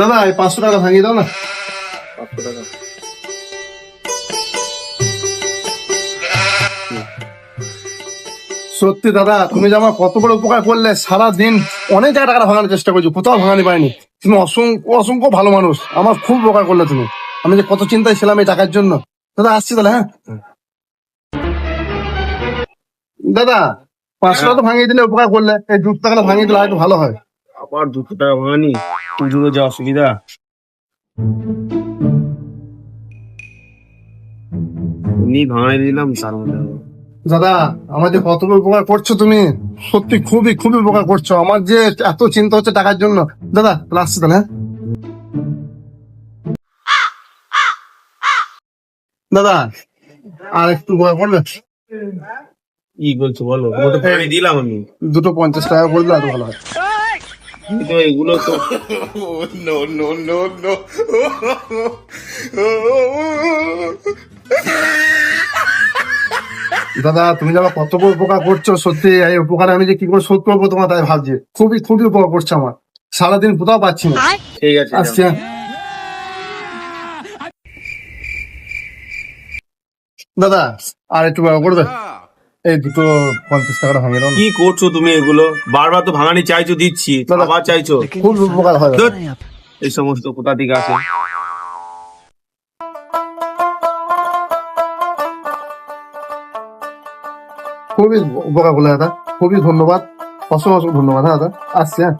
দাদা, এই পাঁচশো টাকা ভাঙিয়ে দাও না। পাঁচশো টাকা সত্যি দাদা, তুমি যে আমার কত বড় উপকার করলে সারা দিন অনেক জায়গায় টাকাটা ভাঙানোর চেষ্টা করছ, কোথাও ভাঙানি পাইনি। তুমি অসংখ্য অসংখ্য ভালো মানুষ, আমার খুব উপকার করলে তুমি। আমি যে কত চিন্তায় ছিলাম এই টাকার জন্য। দাদা, আসছি তাহলে হ্যাঁ? দাদা, পাঁচশো টাকা তো ভাঙিয়ে দিলে উপকার করলে, এই দু টাকাটা ভাঙিয়ে দিলে একটু ভালো হয়। আবার দুশো টাকা ভাঙানি পুজোর যা অসুবিধা। ভাঙাই দিলাম তার মধ্যে দাদা আমার যে কত উপকার করছ তুমি সত্যি খুবই খুবই উপকার করছ। আমার যে এত চিন্তা হচ্ছে টাকার জন্য। দাদা তাহলে তাহলে হ্যাঁ? দাদা আর একটু উপকার করবে কি বলছো বলো? দিলাম আমি। দুটো পঞ্চাশ টাকা করে দিলে এত ভালো হয়। কিন্তু এগুলো তো দাদা তুমি যে কত বড় উপকার করছ সত্যি এই উপকার আমি যে কি করে শোধ করব তোমার তাই ভাবছি। খুবই খুবই উপকার করছ আমার। সারাদিন কোথাও পাচ্ছি না। ঠিক আছে আসছি হ্যাঁ। দাদা আর একটু উপকার করবে এই দুটো পঞ্চাশ টাকাটা ভাঙিয়ে দাও কি করছ তুমি এগুলো? বারবার তো ভাঙানি চাইছো দিচ্ছি দাদা। আবার চাইছো? খুব উপকার হয় এই সমস্ত কোথা থেকে আসে? খুবই উপকার করলে দাদা। খুবই ধন্যবাদ। অসংখ্য অসংখ্য ধন্যবাদ হ্যাঁ দাদা। আসছি হ্যাঁ।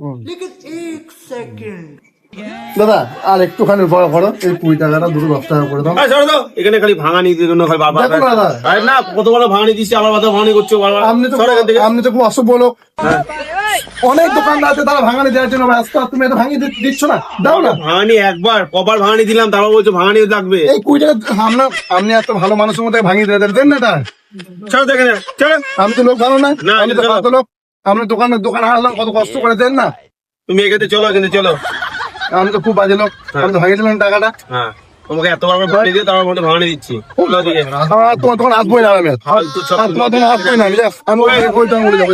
হুম। দাদা আর একটুখানি বড় করো এই কুড়ি টাকাটা দুটো দশ টাকা করে দাও। এখানে খালি দেখো না। আরে না ভাঙানি দিচ্ছি আবার ভাঙানি করছ বারবার। আপনি তো। আপনি তো খুব অসভ্য লোক। অনেক দোকানদার আছে তারা ভাঙানি দেওয়ার জন্য তুমি এটা ভাঙিয়ে দিচ্ছ না? দাও না। ভাঙানি একবার কবার ভাঙানি দিলাম তারপর বলছো ভাঙানি লাগবে। এই কুড়ি টাকা আমরা আপনি এত ভালো মানুষের মধ্যে ভাঙিয়ে দিয়ে দেন না এটা। ছাড়ো তো এখানে চলো আমি তো লোক ভালো না না, আমি তো চলো। লোক। আপনি দোকানে দোকানে আসলাম কত কষ্ট করে দেন না। তুমি এখানে চলো এখানে চলো। আমি তো খুব বাজে লোক। আমি তো ভাঙিয়েছিলাম টাকাটা। হ্যাঁ। তোমাকে এতবার করে ভাঙানি দিয়ে তারপর মধ্যে ভাঙানি দিচ্ছি। তোমার তখন আসবোই না আমি। তোমার তখন আসবোই না আমি আমি ওই টাকা বলে যাব।